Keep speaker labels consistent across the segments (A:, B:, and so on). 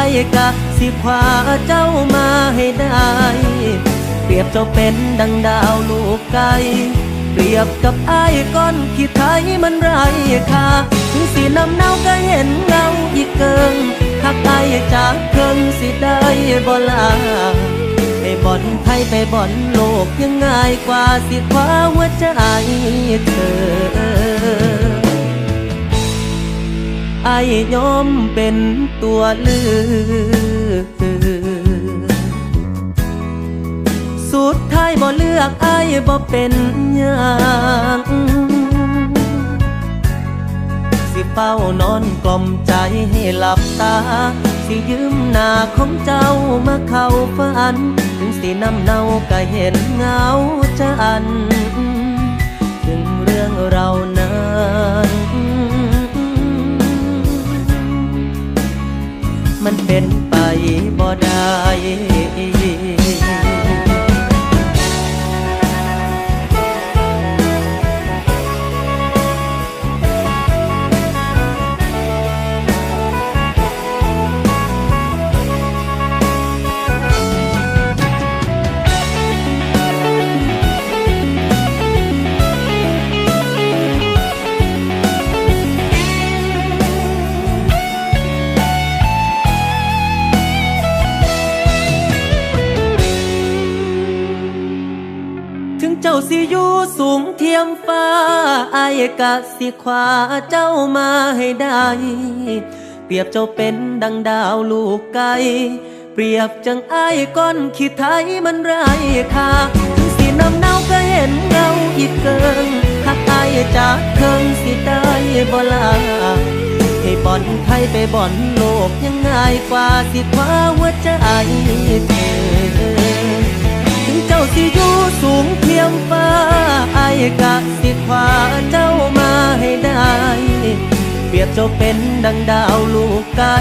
A: อ้ายกะสิพาเจ้ามาให้ได้ เปรียบเจ้าเป็นดังดาวลูกไก่เปรียบกับไอ้ายก้อนขี้ไทยมันไรค่าถึงสีน้ำเนาก็เห็นเงาอีกเกิงหากไอ้ายจากเคิงสิได้บ่ลาไปบ่อนไทยไปบ่อนโลกยังง่ายกว่าสิคว้าหัวใจเธอ ไอ้ยอมเป็นตัวลือ สุดท้ายบ่เลือกไอ้บ่เป็นหยังสิเฝ้านอนกล่อมใจให้หลับตา สิยืมหน้าของเจ้ามาเข้าฝัน ถึงสีน้ำเน่าก็เห็นเงาจัน มันเป็นไปบ่ได้ เจ้าสิอยู่สูงเทียมฟ้าอายกะสิขวาเจ้ามาให้ได้ เปรียบเจ้าเป็นดังดาวลูกไก่เปรียบจังไอ้ายก้อนขี้ไทยมันไรค่าถึงสีน้ำเน่าก็เห็นเงาอีกเกิงหักไอ้ายจากเคิงสิได้บ่ลาให้บ่อลไทยไปบ่อลโลกยังง่ายกว่าสิคว้าหัวใจเธอถึงเจ้าสิอยู่ สูงเทียมฟ้าไอ้กะสิขวาเจ้ามาให้ได้ เปรียบเจ้าเป็นดังดาวลูกไก่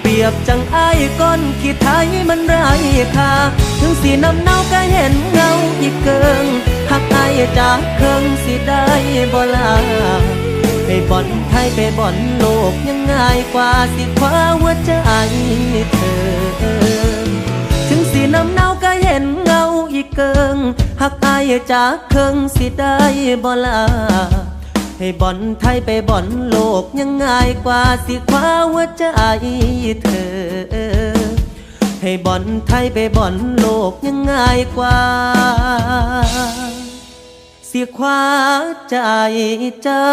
A: เปรียบจังไอ้ก้อนขี้ไทยมันไรค่าถึงสีน้ำเน่าก็เห็นเงาอีกเกิงหักไอ้จากเคิงสิได้บ่ลาไปบ่อนไทยไปบ่อนโลกยังง่ายกว่าสิคว้าหัวใจเธอ ถึงสีน้ำเน่าก็เห็น จากเคิงสิได้บ่ลาให้บ่อนไทยไปบ่อนโลกยังง่ายกว่าสิคว้าหัวใจเธอ ให้บ่อนไทยไปบ่อนโลกยังง่ายกว่า สิคว้าใจเจ้า